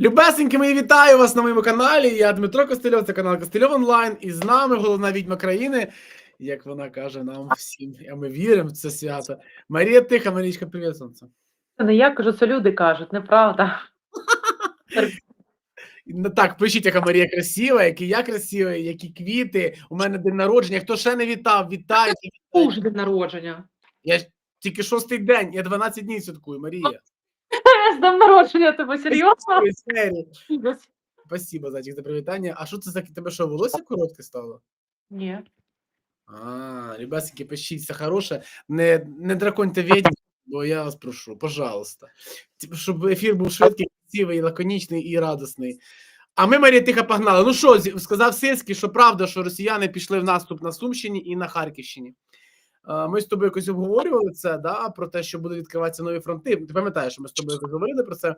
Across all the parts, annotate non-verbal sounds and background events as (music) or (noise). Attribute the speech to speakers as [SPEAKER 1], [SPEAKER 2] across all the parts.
[SPEAKER 1] Любесеньки, мої вітаю вас на моєму каналі. Я Дмитро Костельов, це канал Костельов Онлайн. І з нами головна відьма країни, як вона каже нам всім, а ми віримо в це свято. Марія Тиха, Марічка, привіт, сонце.
[SPEAKER 2] Це не я кажу, це люди кажуть, неправда.
[SPEAKER 1] Ну так, пишіть, яка Марія красива, який я красивий, які квіти. У мене день народження. Хто ще не вітав, вітайте.
[SPEAKER 2] Уж день народження.
[SPEAKER 1] Я тільки шостий день, я 12 днів святкую, Марія.
[SPEAKER 2] З днем народження тебе серйозно?
[SPEAKER 1] Спасибо, зайчик, за привітання. А що це за тебе що, волосся коротке стало?
[SPEAKER 2] Ні.
[SPEAKER 1] А, ребятки, пишіть все хороше. Не, не драконьте відьм, бо я вас прошу, пожалуйста. Типу, щоб ефір був швидкий, красивий, лаконічний і радісний. А ми, Марія Тиха, погнали. Ну що, сказав Сирський, що правда, що росіяни пішли в наступ на Сумщині і на Харківщині. Е, Ми з тобою якось обговорювали це, да, про те, що будуть відкриватися нові фронти. Ти пам'ятаєш, що ми з тобою говорили про це.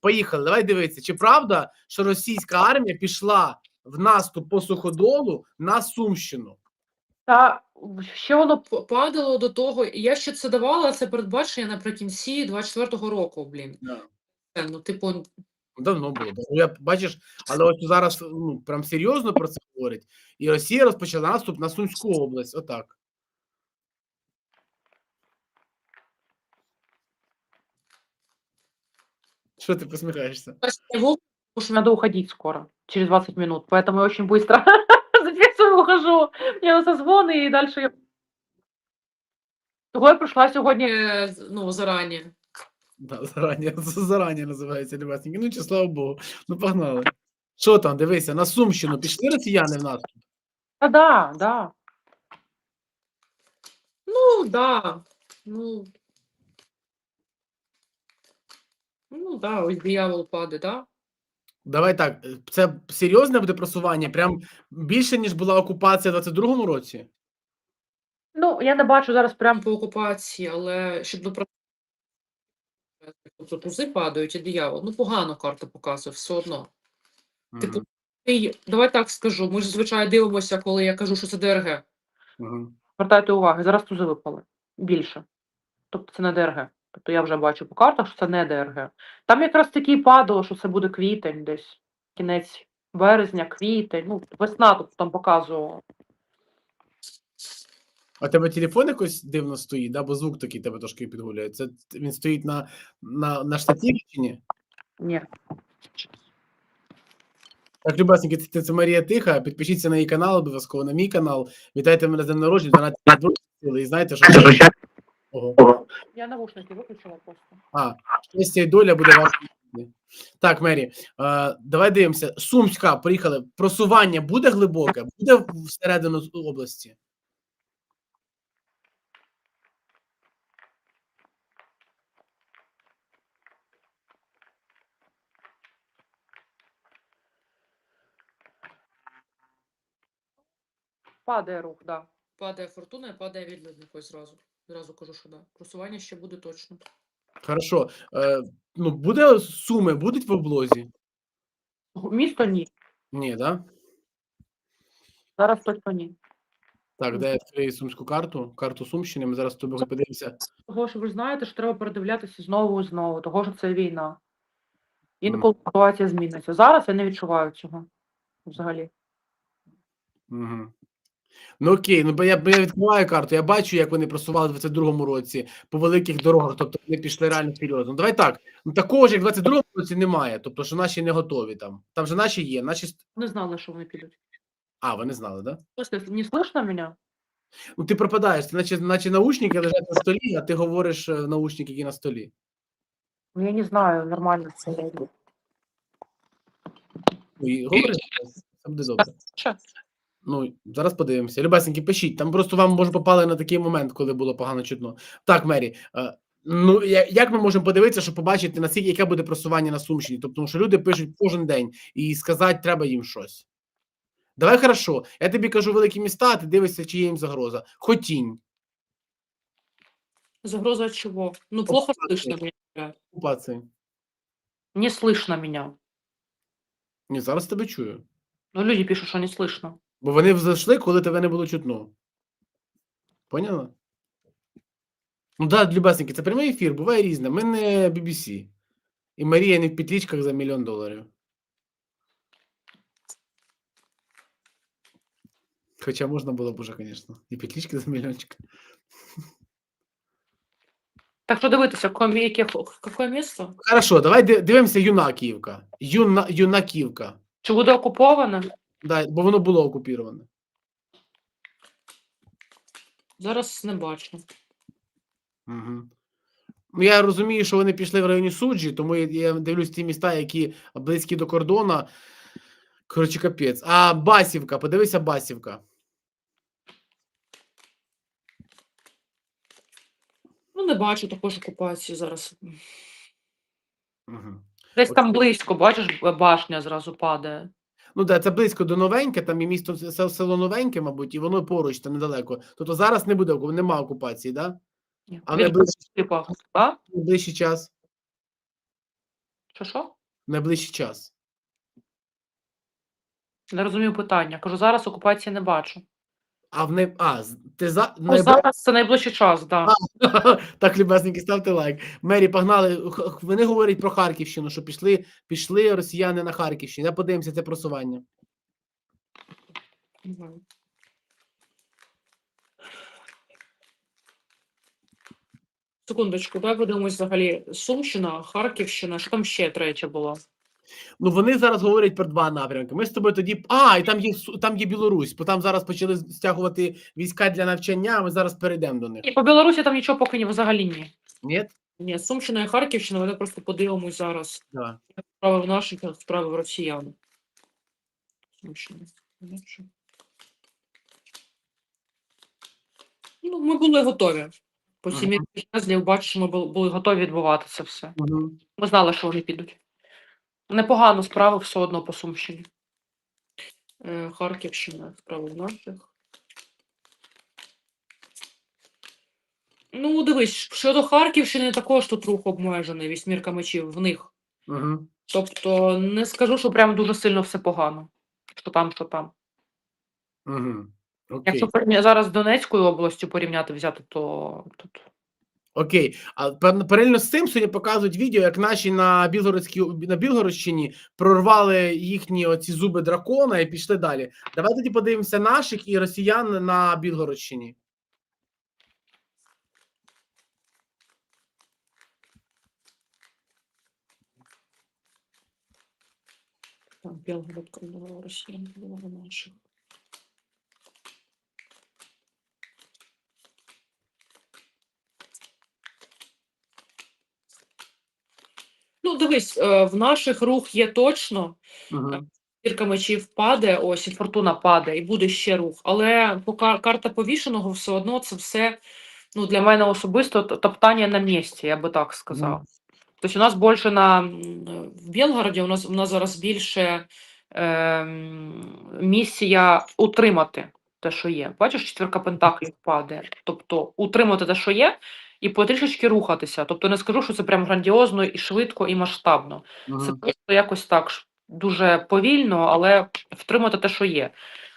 [SPEAKER 1] Поїхали. Давай дивитися, чи правда, що російська армія пішла в наступ по суходолу на Сумщину?
[SPEAKER 2] Та ще воно
[SPEAKER 3] падало до того. Я ще це давала це передбачення наприкінці 24-го року, блін.
[SPEAKER 1] Да.
[SPEAKER 3] Е, Ну, типу,
[SPEAKER 1] Давно було. Я бачиш, але от зараз ну прям серйозно про це говорять. І Росія розпочала наступ на Сумську область. Отак. Що ти посміхаєшся?
[SPEAKER 3] його
[SPEAKER 2] потому что надо уходить скоро, через 20 минут. Поэтому я очень быстро (laughs) записываю, ухожу. Мне созвоны и дальше я... Того я прийшла сьогодні.
[SPEAKER 3] е, з- ну, зарані.
[SPEAKER 1] Да, зарані, (laughs) зарані називається Любасненький. Ну, чи слава Богу. Ну, погнали. Що там, дивися, на Сумщину пішли росіяни в наступ?
[SPEAKER 2] Та да, да.
[SPEAKER 3] Ну, да. Ну. Ну, да, ось диявол падає, да?
[SPEAKER 1] Давай так, е, це серйозне буде просування? Прям більше, ніж була окупація в 22-му році?
[SPEAKER 2] Ну, я не бачу зараз прям
[SPEAKER 3] По окупації, але щоб до Тобто тузи падають і диявол. Ну, погано карта показує, все одно. Типу,
[SPEAKER 1] Мгм,
[SPEAKER 3] Давай так скажу. Ми ж зазвичай дивимося, коли я кажу, що це ДРГ.
[SPEAKER 1] мгм.
[SPEAKER 2] звертайте уваги, зараз тузи випали більше. Тобто це не ДРГ. Тобто я вже бачу по картах, що це не ДРГ. Там якраз таки і падало, що це буде квітень десь, кінець березня, квітень, ну, весна тут там показувало.
[SPEAKER 1] А тебе телефон якось дивно стоїть, да? бо звук такий тебе трошки підгуляє. Це він стоїть на, на, на штативі чи ні?
[SPEAKER 2] Ні.
[SPEAKER 1] Так, любасненькі, це, це Марія Тиха. Підпишіться на її канал, обов'язково на мій канал. Вітайте мене з днем народження, донатьте на Збройні сили. І знаєте, що Ого.
[SPEAKER 2] Я навушники виключила просто.
[SPEAKER 1] А, щастя і доля буде ваша. Так, Мері, е, давай дивимося. Сумська, поїхали. Просування буде глибоке, буде всередину області.
[SPEAKER 2] Падає рух, да.
[SPEAKER 3] Падає фортуна і падає відлюдник ось зразу. Зразу кажу, що да. Просування ще буде точно.
[SPEAKER 1] Хорошо. Е, ну, буде суми, будуть в облозі?
[SPEAKER 2] Місто ні.
[SPEAKER 1] Ні, да?
[SPEAKER 2] Зараз точно ні.
[SPEAKER 1] Так, де я відкрию сумську карту, карту Сумщини. Ми зараз з тобою подивимося.
[SPEAKER 2] Того, що ви знаєте, що треба передивлятися знову і знову, того, що це війна. Інколи ситуація зміниться. Зараз я не відчуваю цього взагалі.
[SPEAKER 1] Угу. Ну окей, ну бо я, бо я відкриваю карту, я бачу, як вони просували в 22-му році по великих дорогах, тобто вони пішли реально серйозно. Ну, давай так. Ну такого ж, як в 22-му році немає. Тобто, що наші не готові там. Там же наші є, наші.
[SPEAKER 2] Не знала, що вони підуть.
[SPEAKER 1] А, вони знали, да?
[SPEAKER 2] Слушайте, не слышно мене?
[SPEAKER 1] Ну ти пропадаєш, ти наче, наче наушники лежать на столі, а ти говориш е, наушники, які на столі.
[SPEAKER 2] Ну, я не знаю, нормально це.
[SPEAKER 1] Ну, і говориш, все буде добре.
[SPEAKER 2] Що?
[SPEAKER 1] Ну, зараз подивимося. Любесеньки, пишіть. Там просто вам може попали на такий момент, коли було погано чутно. Так, Мері. Е, ну я- як ми можемо подивитися, щоб побачити наскільки яке буде просування на Сумщині? Тобто, тому що люди пишуть кожен день і сказати треба їм щось. Давай хорошо. Я тобі кажу великі міста, а ти дивишся, чи є їм загроза. Хотінь,
[SPEAKER 3] Загроза от чого? Ну, плохо
[SPEAKER 1] Окупації.
[SPEAKER 3] слышно мене.
[SPEAKER 1] окупації.
[SPEAKER 2] Не слышно мене.
[SPEAKER 1] Ні, зараз тебе чую.
[SPEAKER 2] Ну, люди пишуть, що не слышно.
[SPEAKER 1] Бо вони зайшли, коли тебе не було чутно. Поняла? Ну так, да, любесники, це прямий ефір, буває різне. Ми не BBC. І Марія не в петличках за мільйон доларів. Хоча можна було б уже, звісно. І петлички за мільйончик.
[SPEAKER 3] Так що дивитися, яке, яке, яке місто?
[SPEAKER 1] Хорошо, давай ди- дивимося Юнаківка. Юна, Юнаківка.
[SPEAKER 3] Чи буде окуповане?
[SPEAKER 1] Да, бо воно було окупіроване.
[SPEAKER 4] Зараз не бачу.
[SPEAKER 1] Угу. Ну, я розумію, що вони пішли в районі суджі, тому я, я дивлюсь ті міста, які близькі до кордону. Коротше, капець. А Басівка, подивися Басівка.
[SPEAKER 4] Ну, не бачу також окупації зараз.
[SPEAKER 1] Угу.
[SPEAKER 3] Десь там близько, бачиш, башня зразу падає.
[SPEAKER 1] Ну де це близько до новеньке, там і місто село новеньке, мабуть, і воно поруч там недалеко. Тобто зараз не буде нема окупації, да?
[SPEAKER 3] Ні.
[SPEAKER 1] А найближчий, найближчий час.
[SPEAKER 3] Що що?
[SPEAKER 1] Найближчий час.
[SPEAKER 3] Не розумію питання. Кажу, зараз окупації не бачу.
[SPEAKER 1] А в не... а, ти за
[SPEAKER 3] Ну,
[SPEAKER 1] найбли-
[SPEAKER 3] зараз це найближчий час, (laughs) так. Да.
[SPEAKER 1] так, любесненькі, ставте лайк. Мері, погнали. Вони говорять про Харківщину, що пішли, пішли росіяни на Харківщину. Я подивимося це просування.
[SPEAKER 4] Секундочку, давай подивимось взагалі Сумщина, Харківщина, що там ще третє було?
[SPEAKER 1] Ну вони зараз говорять про два напрямки. Ми з тобою тоді. А, і там є там є Білорусь, бо там зараз почали стягувати війська для навчання. а Ми зараз перейдемо до них.
[SPEAKER 3] І по Білорусі там нічого поки ні, взагалі ні.
[SPEAKER 1] Ні?
[SPEAKER 4] Ні, Сумщина і Харківщина, вони просто подивимось зараз.
[SPEAKER 1] Да.
[SPEAKER 4] Справи в наших, справи в росіян. Сумщина. Ну, ми були готові. По сім'ї жезлів, бачиш, ми
[SPEAKER 3] Були готові відбувати це все.
[SPEAKER 1] Угу.
[SPEAKER 3] Ми знали, що вони підуть. Непогано справи все одно по Сумщині.
[SPEAKER 4] Е, Харківщина, справи в наших. Ну, дивись, щодо Харківщини, також тут рух обмежений, вісьмірка мечів в них.
[SPEAKER 1] Угу.
[SPEAKER 3] Тобто не скажу, що прям дуже сильно все погано. Що там, що там.
[SPEAKER 1] Угу. Окей.
[SPEAKER 3] Якщо порівня- зараз з Донецькою областю порівняти взяти, то тут.
[SPEAKER 1] Окей, а паралельно з цим сьогодні показують відео, як наші на Білгородській на Білгородщині прорвали їхні оці зуби дракона і пішли далі. Давай тоді подивимося наших і росіян на Білгородщині.
[SPEAKER 4] Там Крылова, Росія, Крылова наших. Ну, дивись, е, в наших рух є точно. Кілька мечів паде, ось і фортуна паде, і буде ще рух. Але поки карта повішеного, все одно це все
[SPEAKER 3] Ну, для мене особисто топтання на місці, я би так сказав. Тобто у нас більше на
[SPEAKER 4] е, в Білгороді. У нас у нас зараз більше
[SPEAKER 3] ем, місія утримати те, що є. Бачиш, четвірка пентаклів падає. Тобто утримати те, що є, і потрішечки рухатися. Тобто не скажу, що це прям грандіозно і швидко, і масштабно. Це просто якось так дуже повільно, але втримати те, що є.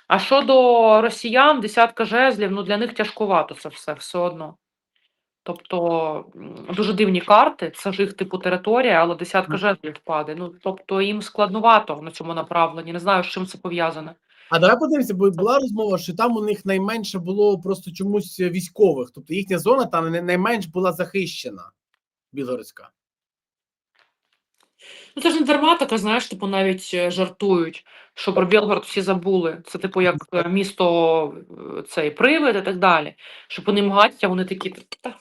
[SPEAKER 3] А щодо росіян, десятка жезлів, ну для них тяжкувато це все все одно. Тобто дуже дивні карти, це ж їх типу територія, але десятка жезлів падає. Ну тобто їм складновато на цьому направленні. Не знаю, з чим це пов'язане.
[SPEAKER 1] А давай подивимося, бо була розмова, що там у них найменше було просто чомусь військових. Тобто їхня зона там найменш була захищена. Білгородська.
[SPEAKER 4] Ну, це ж не дарма така, знаєш, типу навіть е, жартують,
[SPEAKER 3] Що про Білгород всі забули. Це типу як е, місто е, цей привид і так далі. Що по ним гаття, вони такі. Та,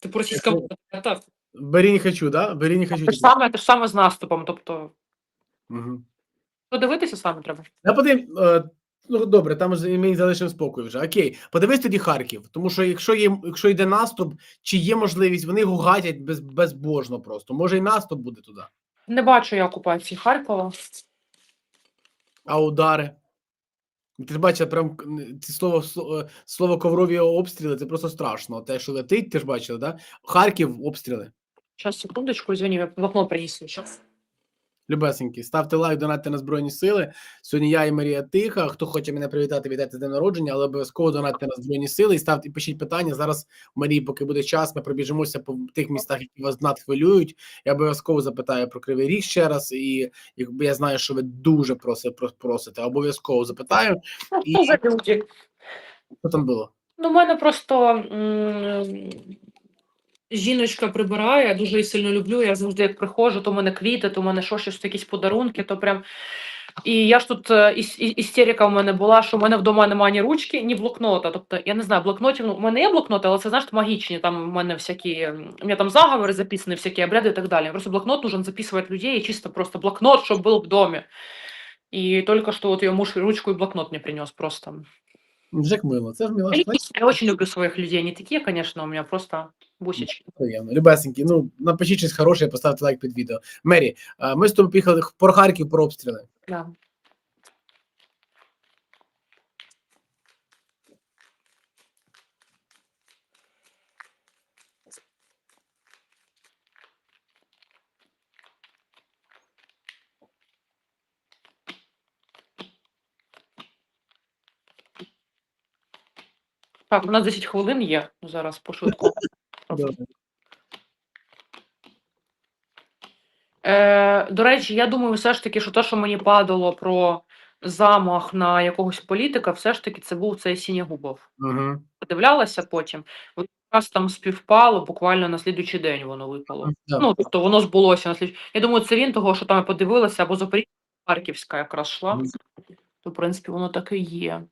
[SPEAKER 4] типу російська
[SPEAKER 1] Бері не хочу, да? Бері не хочу.
[SPEAKER 3] те ж саме, те ж саме з наступом. Тобто,
[SPEAKER 1] Угу.
[SPEAKER 3] Подивитися саме треба.
[SPEAKER 1] Я подивим, е, ну добре, там ж ми залишимо спокій вже. Окей, подивись тоді Харків. Тому що якщо є, якщо йде наступ, чи є можливість, вони його гатять без, безбожно просто. Може, і наступ буде туди.
[SPEAKER 3] Не бачу я окупації Харкова.
[SPEAKER 1] А удари. Ти ж бачила, прям це слово слово коврові обстріли, це просто страшно. Те, що летить, ти ж бачила, да? Харків обстріли.
[SPEAKER 3] Сейчас, секундочку, извини, я в окно принесли.
[SPEAKER 1] Любесенькі, ставте лайк, донатьте на Збройні Сили. Сьогодні я і Марія Тиха. Хто хоче мене привітати, вітайте з днем народження, але обов'язково донатьте на Збройні Сили і ставте, і пишіть питання. Зараз Марії, поки буде час, ми пробіжимося по тих містах, які вас надхвилюють. Я обов'язково запитаю про Кривий Ріг ще раз. І якби я знаю, що ви дуже просите, обов'язково запитаю. І-
[SPEAKER 2] що за люди?
[SPEAKER 1] Що там було?
[SPEAKER 3] Ну, у мене просто м, жіночка прибирає, я дуже її сильно люблю. Я завжди як приходжу, то в мене квіти, то в мене що, щось якісь подарунки, то прям. І я ж тут е, іс- і- істерика в мене була, що в мене вдома немає ні ручки, ні блокнота. Тобто, я не знаю, блокнотів, ну, у мене є блокноти, але це знаєш, магічні. Там в мене всякі, м, у мене там заговори записані, всякі обряди і так далі. Просто блокнот нужен записывать людей, и чисто просто блокнот, чтобы был в доме. И только что вот ее муж ручку и блокнот мне принес просто.
[SPEAKER 1] Вже як мило. Це ж мило.
[SPEAKER 3] Я, я очень люблю своих людей. Они такие, конечно, у меня просто бусечки.
[SPEAKER 1] Приємно. Любесенькі, ну напишіть щось хороше, поставте лайк під відео. Мері, ми з тобою поїхали про Харків про обстріли.
[SPEAKER 3] Да. Так, у нас 10 хвилин є зараз по Е, до речі, я думаю, все ж таки, що те, що мені падало про замах на якогось політика, все ж таки це був цей Сінягубов.
[SPEAKER 1] Угу.
[SPEAKER 3] Подивлялася потім. От якраз там співпало, буквально на слідуючий день воно випало. Ну, тобто воно збулося на слід... Я думаю, це він того, що там я подивилася, або Запоріжжя, Харківська якраз йшла. То, в принципі, воно так і є.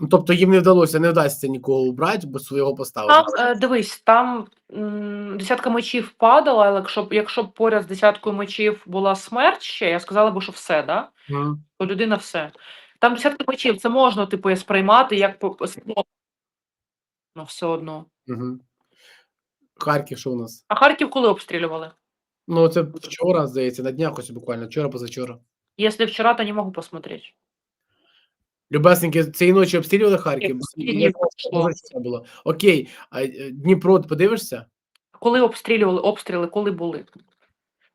[SPEAKER 1] Ну, Тобто їм не вдалося, не вдасться нікого убрати, бо свого поставили.
[SPEAKER 3] Там, е, дивись, там м, десятка мечів падала, але якщо, б- якщо б поряд з десяткою мечів була смерть ще, я сказала б, що все, да?
[SPEAKER 1] Мгм.
[SPEAKER 3] то людина все. Там десятка мечів, це можна, типу, сприймати як по- по- ну, все одно.
[SPEAKER 1] Мгм. Харків, що у нас?
[SPEAKER 3] А Харків коли обстрілювали?
[SPEAKER 1] Ну, це вчора, здається, на днях ось буквально, вчора, позавчора.
[SPEAKER 3] Если вчера, то не могу посмотреть.
[SPEAKER 1] Любесеньки, цієї ночі обстрілювали Харків?
[SPEAKER 3] Ні,
[SPEAKER 1] позавчора було. Окей, а е, Дніпро подивишся?
[SPEAKER 3] Коли обстрілювали, обстріли, коли були?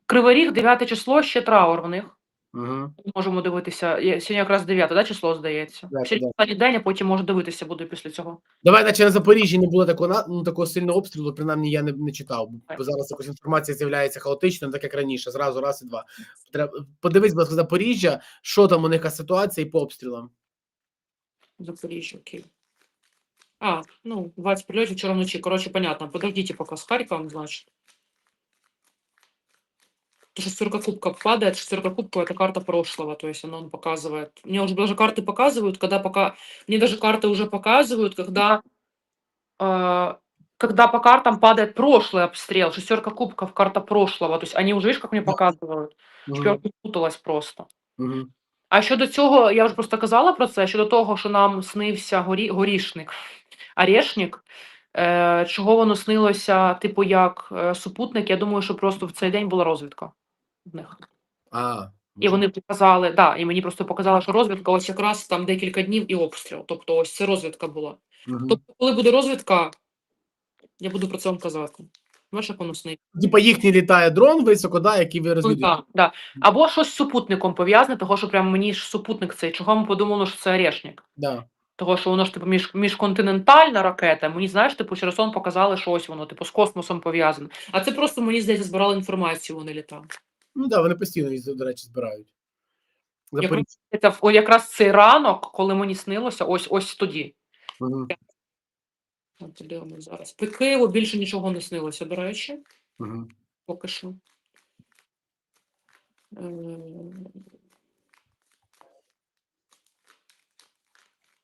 [SPEAKER 3] Кривий Ріг, 9 число, ще траур в них.
[SPEAKER 1] Угу.
[SPEAKER 3] Можемо дивитися. Сьогодні якраз 9 да, число, здається.
[SPEAKER 1] Так,
[SPEAKER 3] Сьогодні останній день, а потім можу дивитися буду після цього.
[SPEAKER 1] Давай, наче на Запоріжжі не було такого, ну, такого сильного обстрілу, принаймні я не, не читав. Бо зараз якось інформація з'являється хаотично, так як раніше, зразу раз і два. Треба подивись, будь ласка, Запоріжжя, що там у них ситуація і по обстрілам.
[SPEAKER 3] Запоріжжя, окей. А, ну, 20 прильотів вчора вночі. Коротше, понятно. Подождите пока с Харьковом, значит. То шестерка кубка падает, шестерка кубка это карта прошлого, то есть она он показывает. Мне уже даже карты показывают, когда пока... Мне даже карты уже показывают, когда... э, когда по картам падает прошлый обстрел, шестерка кубков, карта прошлого. То есть они уже, видишь, как мне
[SPEAKER 1] Да.
[SPEAKER 3] показывают.
[SPEAKER 1] Мгм.
[SPEAKER 3] Я путалась просто.
[SPEAKER 1] Мгм.
[SPEAKER 3] А щодо цього, я вже просто казала про це, щодо того, що нам снився горі, горішник, орешник, е, чого воно снилося, типу, як е, супутник, я думаю, що просто в цей день була розвідка в них.
[SPEAKER 1] А,
[SPEAKER 3] І вони показали, да, і мені просто показали, що розвідка ось якраз там декілька днів і обстріл. Тобто ось це розвідка була.
[SPEAKER 1] Мгм.
[SPEAKER 3] Тобто, коли буде розвідка, я буду про це вам казати. Воно снить?
[SPEAKER 1] Типа їхній літає дрон високо, да, який ви
[SPEAKER 3] Ну,
[SPEAKER 1] розвідуєте.
[SPEAKER 3] да, да. Або щось з супутником пов'язане, того, що прямо мені ж супутник цей, чого ми подумали, що це орешник.
[SPEAKER 1] Да.
[SPEAKER 3] Того, що воно ж типу між, міжконтинентальна ракета, мені знаєш, типу, через сон показали, що ось воно, типу, з космосом пов'язане. А це просто мені здається, збирали інформацію, вони літали.
[SPEAKER 1] Ну да, вони постійно їх, до речі, збирають. Запоріжжя.
[SPEAKER 3] Це о, якраз цей ранок, коли мені снилося, ось ось тоді.
[SPEAKER 1] Мгм.
[SPEAKER 3] От подивимось зараз. По Києву більше нічого не снилося, до речі,
[SPEAKER 1] Мгм.
[SPEAKER 3] поки що. Е,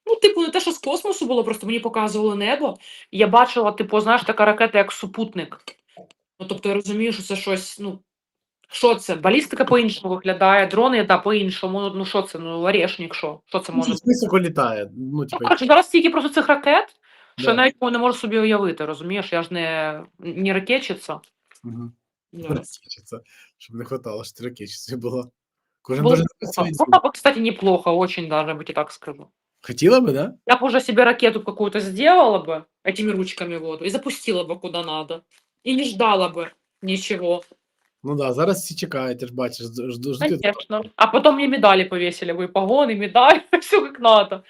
[SPEAKER 3] Ну, типу, не те, що з космосу було, просто мені показували небо. і Я бачила, типу, знаєш, така ракета, як супутник. Ну, тобто я розумію, що це щось, ну, що це? Балістика по-іншому виглядає, дрони, да, по-іншому. Ну, ну що це? Ну, орешник, що? Що це
[SPEAKER 1] Ну,
[SPEAKER 3] може?
[SPEAKER 1] щось високо літає. Ну,
[SPEAKER 3] Ну, коротше, зараз стільки просто цих ракет, що
[SPEAKER 1] Да.
[SPEAKER 3] я навіть не можу собі уявити, розумієш? Я ж не, не ракетчиця.
[SPEAKER 1] Мгм.
[SPEAKER 3] Зараз.
[SPEAKER 1] Ракетчиця, щоб не хватало, що ти ракетчицею була. Кожен
[SPEAKER 3] Было
[SPEAKER 1] дуже
[SPEAKER 3] бы
[SPEAKER 1] спеціаліст.
[SPEAKER 3] неплохо. Было бы, кстати, неплохо, очень даже, я бы тебе так скажу.
[SPEAKER 1] Хотіла би, да?
[SPEAKER 3] Я бы уже себе ракету какую-то сделала бы этими ручками вот и запустила бы куда надо. И не ждала бы ничего.
[SPEAKER 1] Ну да, зараз всі чекають, ти ж бачиш, жду- жду- ждуть.
[SPEAKER 3] Конечно. А потом мне медали повесили, вы погоны, медаль, (laughs) все как надо.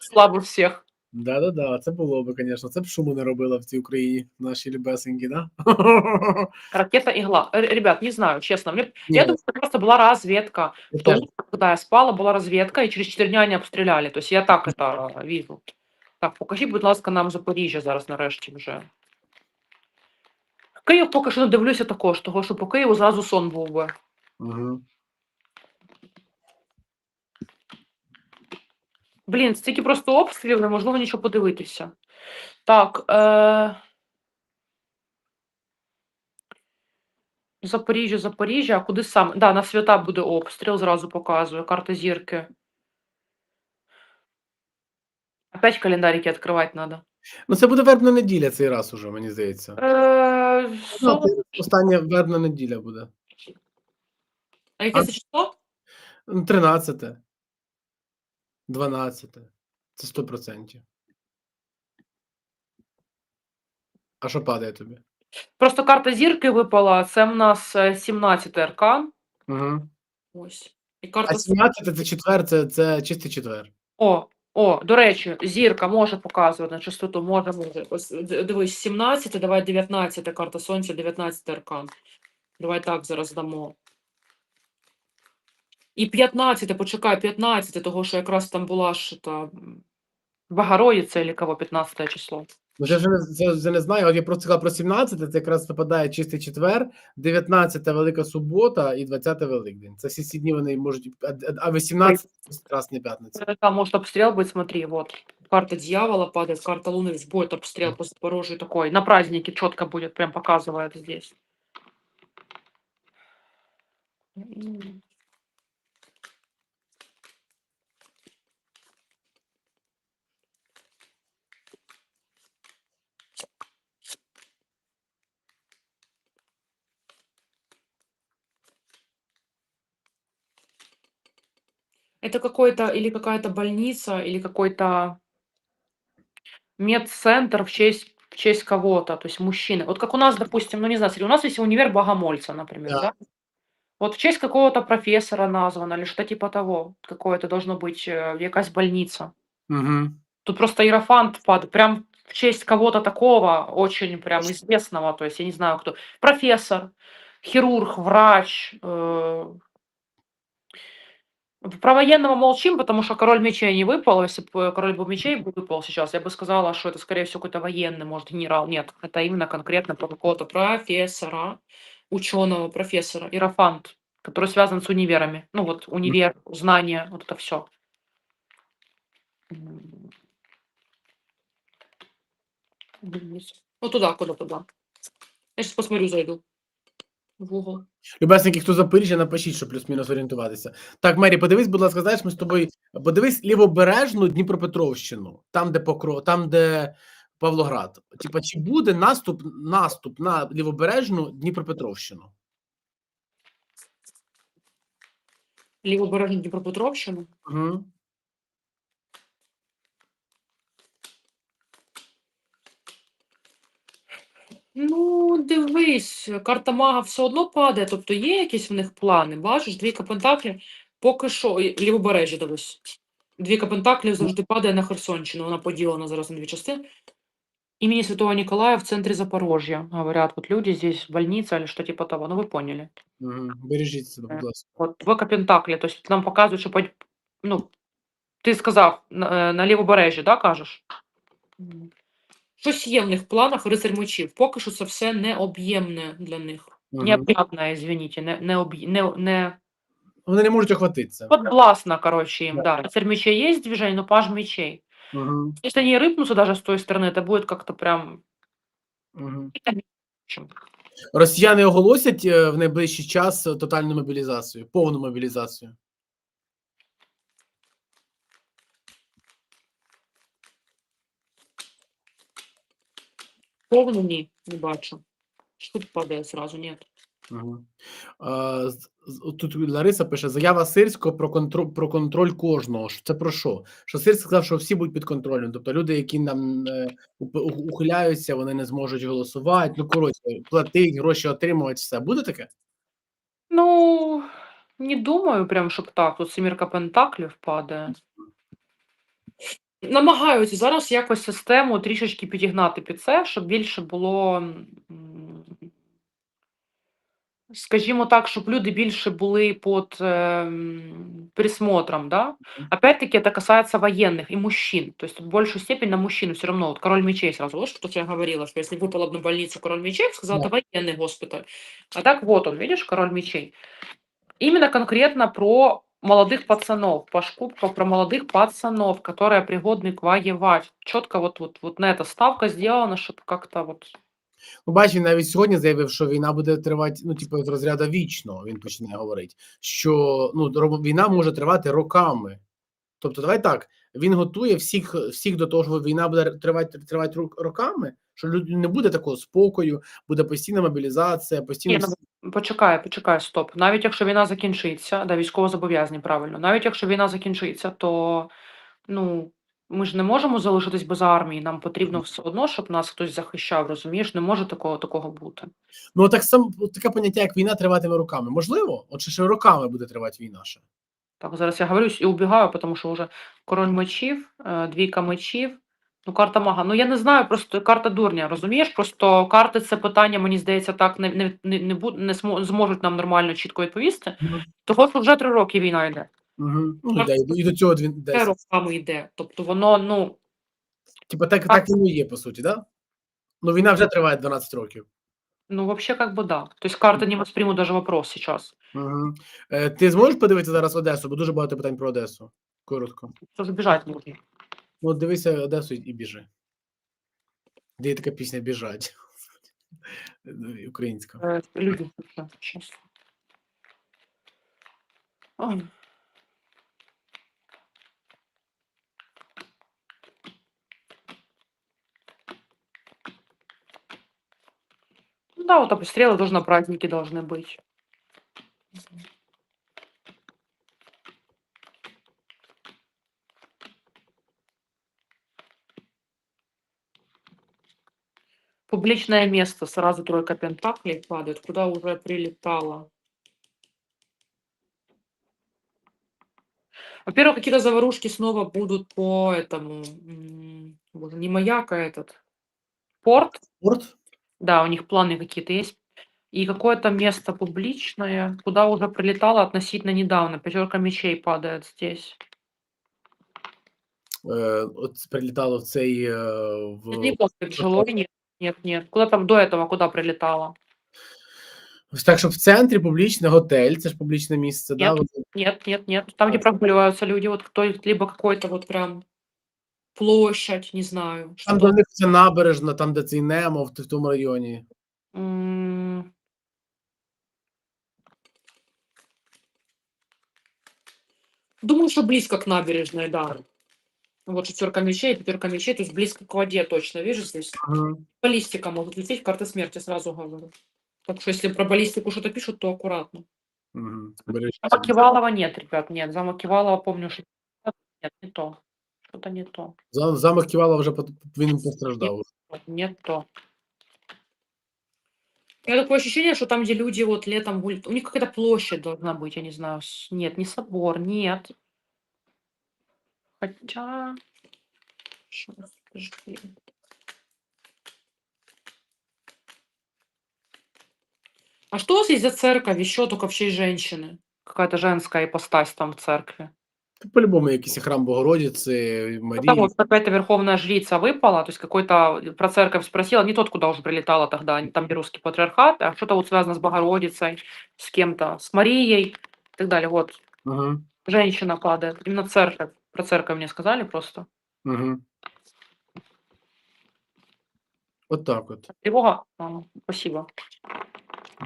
[SPEAKER 3] Слабо всех.
[SPEAKER 1] Да-да-да, це було би, звісно. Це б шуму не робила в цій Україні, наші любесенькі, да? (laughs)
[SPEAKER 3] Ракета игла. Р- Ребят, не знаю, честно. Мне,
[SPEAKER 1] Ні,
[SPEAKER 3] я думаю, что просто была разведка.
[SPEAKER 1] я
[SPEAKER 3] В том,
[SPEAKER 1] теж.
[SPEAKER 3] когда я спала, была разведка, и через 4 дня они обстреляли. То есть я так это вижу. Так, покажіть, будь ласка, нам Запоріжжя зараз нарешті вже. Київ поки що не дивлюся також, того що по Києву зразу сон був би.
[SPEAKER 1] Угу.
[SPEAKER 3] Блін, стільки просто обстрілів, неможливо нічого подивитися. Так. Е... Запоріжжя, Запоріжжя, а куди саме? Да, на свята буде обстріл, зразу показує. Карта зірки. Опять календарики відкривати треба.
[SPEAKER 1] Ну, це буде вербна неділя цей раз уже, мені здається.
[SPEAKER 3] Е...
[SPEAKER 1] Ну,
[SPEAKER 3] со-
[SPEAKER 1] остання вербна неділя буде.
[SPEAKER 3] А яке це число?
[SPEAKER 1] Ну, 13. 12. Це 100%. А що падає тобі?
[SPEAKER 3] Просто карта зірки випала, це в нас е, 17 аркан.
[SPEAKER 1] Угу.
[SPEAKER 3] Ось. І карта
[SPEAKER 1] А 17 це четвер, це, це чистий четвер.
[SPEAKER 3] О, о, до речі, зірка може показувати на частоту, може, може. Ось дивись, 17, давай 19 карта сонця, 19 аркан. Давай так зараз дамо. І 15, почекай, 15, того, що якраз там була ж та м, Богородиця, или кого 15 число.
[SPEAKER 1] Ну, я вже не, це вже не знаю, от я просто сказав про 17, це якраз випадає чистий четвер, 19 Велика субота і 20 Великдень. Це всі ці дні вони можуть. а- А 18 це Красна п'ятниця.
[SPEAKER 3] Э, Там может обстрел быть, смотри, вот. Карта дьявола падает, карта луны, будет обстрел по Запорожью такой. На празднике четко будет, прям показывает здесь. Это какой-то или какая-то больница, или какой-то медцентр в честь, в честь кого-то, то есть мужчины. Вот как у нас, допустим, ну не знаю, смотри, у нас есть универ Богомольца, например,
[SPEAKER 1] Да.
[SPEAKER 3] да? Вот в честь какого-то профессора названо, или что типа того. Какое-то должно быть э, якась больница.
[SPEAKER 1] Угу.
[SPEAKER 3] Тут просто иерофант падает, прям в честь кого-то такого, очень прям известного, то есть я не знаю кто. Профессор, хирург, врач. э. Про военного молчим, потому что король мечей не выпал. Если бы король бы мечей бы выпал сейчас, я бы сказала, что это, скорее всего, какой-то военный, может, генерал. Нет, это именно конкретно про какого-то профессора, ученого профессора, иерофант, который связан с универами. Ну вот универ, знания, вот это все. Вот туда, куда туда. Я сейчас посмотрю, зайду в угол.
[SPEAKER 1] Любесники, хто Запоріжжя, напишіть, щоб плюс-мінус орієнтуватися. Так, Мері, подивись, будь ласка, знаєш, ми з тобою подивись лівобережну Дніпропетровщину, там, де Покро, там, де Павлоград. Типа, чи буде наступ, наступ на лівобережну Дніпропетровщину?
[SPEAKER 3] Лівобережну Дніпропетровщину.
[SPEAKER 1] Угу.
[SPEAKER 3] Ну, дивись, карта мага все одно падає, тобто є якісь в них плани. Бачиш, двійка пентаклів поки що, і лівобережжя дивись. Двійка пентаклів завжди падає на Херсонщину, вона поділена зараз на дві частини. Імені Святого Ніколая в центрі Запорожжя. Говорят, вот люди здесь больница или что типа того. Ну, ви поняли.
[SPEAKER 1] Угу. Бережіть себе, будь ласка.
[SPEAKER 3] От двойка пентаклів, тобто нам показують, що ну, ти сказав на, е, на лівобережжі, да, кажеш? Мгм. Щось є в них в планах рицарь мечів. Поки що це все необ'ємне для них.
[SPEAKER 1] Мгм.
[SPEAKER 3] Необ'ємне, извините, не, не, об'є- не, не
[SPEAKER 1] Вони не можуть охватитися.
[SPEAKER 3] подвластно, короче, им,
[SPEAKER 1] Да.
[SPEAKER 3] да. Рыцарь мечей есть движение, но паж мечей.
[SPEAKER 1] Угу.
[SPEAKER 3] Если они рыпнутся даже с той стороны, это будет как-то прям...
[SPEAKER 1] Угу.
[SPEAKER 3] в общем,
[SPEAKER 1] Росіяни оголосять е, в найближчий час е, тотальну мобілізацію, повну мобілізацію.
[SPEAKER 3] Повну ні, не бачу. Тут падає сразу, нет.
[SPEAKER 1] Угу. А, з- з- тут Лариса пише: заява Сирського про контроль про контроль кожного. Це про що? Що Сирський сказав, що всі будуть під контролем. Тобто люди, які нам е, ухиляються, вони не зможуть голосувати. Ну коротше, платить, гроші отримувати, все буде таке?
[SPEAKER 3] Ну, не думаю, прям, щоб так. Тут семірка пентаклів падає. Намагаюся зараз якось систему трішечки підігнати під це, щоб більше було, м, скажімо так, щоб люди більше були під ем, присмотром, да? Опять-таки это касается военных и мужчин. То есть в большую степень на мужчину все равно. Вот король мечей сразу. Вот что я говорила, что если выпала бы на больницу король мечей, сказал,
[SPEAKER 1] Да.
[SPEAKER 3] это военный госпиталь. А так вот он, видишь, король мечей. Именно конкретно про молодых пацанов, по шкубкам про молодых пацанов, которые пригодны к воевать. Четко вот, вот, вот на это ставка сделана, чтобы как-то вот...
[SPEAKER 1] Ну, бач, він навіть сьогодні заявив, що війна буде тривати, ну, типу, з розряду вічно, він почне говорити, що ну, ро- війна може тривати роками. Тобто, давай так, він готує всіх, всіх до того, що війна буде тривати, тривати рок- роками, що люд- не буде такого спокою, буде постійна мобілізація, постійно.
[SPEAKER 3] Ні, Почекай, почекай, стоп. Навіть якщо війна закінчиться, да, військовозобов'язані, правильно, навіть якщо війна закінчиться, то ну, ми ж не можемо залишитись без армії. Нам потрібно все одно, щоб нас хтось захищав, розумієш? Не може такого такого бути.
[SPEAKER 1] Ну, так сам таке поняття, як війна триватиме роками. Можливо, от ще ще роками буде тривати війна ще.
[SPEAKER 3] Так, зараз я говорюсь і убігаю, тому що вже король мечів, е, двійка мечів, ну карта мага. Ну я не знаю, просто карта дурня, розумієш? Просто карти це питання, мені здається, так не, не, не, не, бу- не зможуть нам нормально чітко відповісти.
[SPEAKER 1] Мгм.
[SPEAKER 3] Того, що вже три роки війна йде.
[SPEAKER 1] Угу. Ну, да, і, до- цього дві-
[SPEAKER 3] Три роками йде. Тобто воно, ну,
[SPEAKER 1] Типа так, так воно є, по суті, да? Ну, війна вже триває 12 років.
[SPEAKER 3] ну вообще как бы да. То есть карты не воспримут даже вопрос сейчас.
[SPEAKER 1] Угу. Е, ти зможеш подивитися зараз Одесу, бо дуже багато питань про Одесу. Коротко.
[SPEAKER 3] Же бежать нужно.
[SPEAKER 1] Ну, от дивися Одесу і біжи. Де є така пісня біжать. (laughs) Е, Українська.
[SPEAKER 3] Э, Люди, сейчас. Ой. Ну Да, вот обстрелы тоже на праздники должны быть. Публичное место, сразу тройка пентаклей падает, куда уже прилетала. Во-первых, какие-то заварушки снова будут по этому, боже, не маяк, а этот, порт.
[SPEAKER 1] Спорт?
[SPEAKER 3] Да, у них планы какие-то есть. И какое-то место публичное, куда уже прилетало относительно недавно. Пятерка мечей падает здесь.
[SPEAKER 1] Е, от прилітало в цей. Е, в...
[SPEAKER 3] Не после жилой, нет, нет, нет. Куда там до этого, куда прилетало?
[SPEAKER 1] Ось Так, щоб в центрі публічний готель, це ж публічне місце, да?
[SPEAKER 3] Нет.
[SPEAKER 1] от-
[SPEAKER 3] Нет, нет, нет. Там, где прогуливаются люди, вот кто либо какой-то вот прям площадь, не знаю.
[SPEAKER 1] Там,
[SPEAKER 3] что-то.
[SPEAKER 1] них це набережна, там, де цей Немо, в, в тому районі.
[SPEAKER 3] М. Думаю, что близко к набережной, да. Вот четверка мечей, пятерка мечей, то есть близко к воде точно, видишь здесь?
[SPEAKER 1] Ага.
[SPEAKER 3] Баллистика может лететь, карта смерти, сразу говорю. Так что если про баллистику что-то пишут, то аккуратно.
[SPEAKER 1] Угу. Бережіть
[SPEAKER 3] Замок
[SPEAKER 1] себе.
[SPEAKER 3] Кивалова нет, ребят, нет. Замок Кивалова, помню, что нет, не то. Что-то не то.
[SPEAKER 1] Зам- Замок Ківала вже пот- він постраждав.
[SPEAKER 3] Не то. У меня такое ощущение, что там, где люди вот летом гуляют, у них какая-то площадь должна быть, я не знаю. с- Нет, не собор, нет. Хотя... Щас, подожди. А что у вас есть за церковь еще только в честь женщины? Какая-то женская ипостась там в церкви.
[SPEAKER 1] Та По-любому якийсь храм Богородиці, Марії.
[SPEAKER 3] Потому что какая-то верховная жрица выпала, то есть какой-то про церковь спросила, не тот, куда уже прилетала тогда, там где русский патриархат, а что-то вот связано с Богородицей, с кем-то, с Марией и так далее. Вот,
[SPEAKER 1] Угу.
[SPEAKER 3] женщина падает, именно церковь, про церковь мне сказали просто.
[SPEAKER 1] Угу. От так от.
[SPEAKER 3] Тревога, А, спасибо.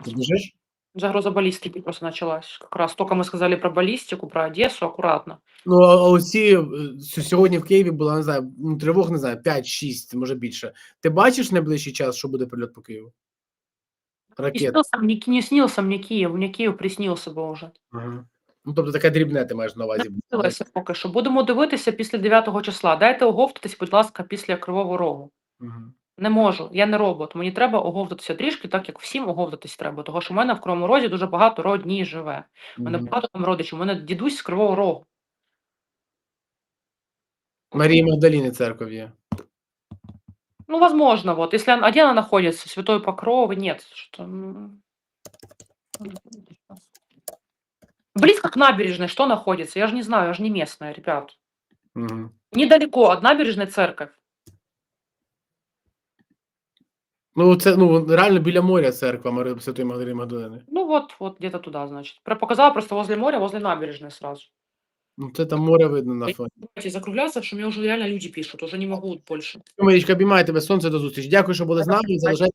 [SPEAKER 1] Біжиш?
[SPEAKER 3] Загроза баллистики просто началась. Как раз только мы сказали про баллистику, про Одессу, аккуратно.
[SPEAKER 1] Ну, а а оці е, с- сьогодні в Києві була, не знаю, ну, тривог, не знаю, 5-6, може більше. Ти бачиш найближчий час, що буде прильот по Києву?
[SPEAKER 3] Не
[SPEAKER 1] Ракет.
[SPEAKER 3] снился, мне, не снился мне Киев, мне Киев приснился бы уже.
[SPEAKER 1] Ага. Ну, тобто таке дрібне ти маєш на увазі.
[SPEAKER 3] Дивилася поки що. Будемо дивитися після 9 числа. Дайте оговтатись, будь ласка, після Кривого Рогу.
[SPEAKER 1] Мгм.
[SPEAKER 3] Не можу, я не робот. Мені треба оговтатися трішки, так як всім оговтатись треба. Тому що в мене в Кривому Розі дуже багато родні живе. У мене
[SPEAKER 1] Мгм.
[SPEAKER 3] багато там родичів, у мене дідусь з Кривого Рогу.
[SPEAKER 1] Марії Магдаліни церковь є.
[SPEAKER 3] Ну, возможно, вот. Если она, где она находится? Святой Покровы? Нет. Что, м. Близко к набережной что находится? Я же не знаю, я же не местная, ребят.
[SPEAKER 1] Мгм.
[SPEAKER 3] Недалеко от набережной церковь.
[SPEAKER 1] Ну, це ну, реально біля моря церква Мари Святої Магдаліни Магдалини.
[SPEAKER 3] Ну вот, вот где-то туда, значит. Про- Показала просто возле моря, возле набережной сразу.
[SPEAKER 1] Ну, це там море видно на фоні.
[SPEAKER 5] Давайте закругляться, что мне уже реально люди пишут, уже не могу больше.
[SPEAKER 1] Марічка, обіймаю тебе, сонце до зустрічі. Дякую, що були з нами. Залишайте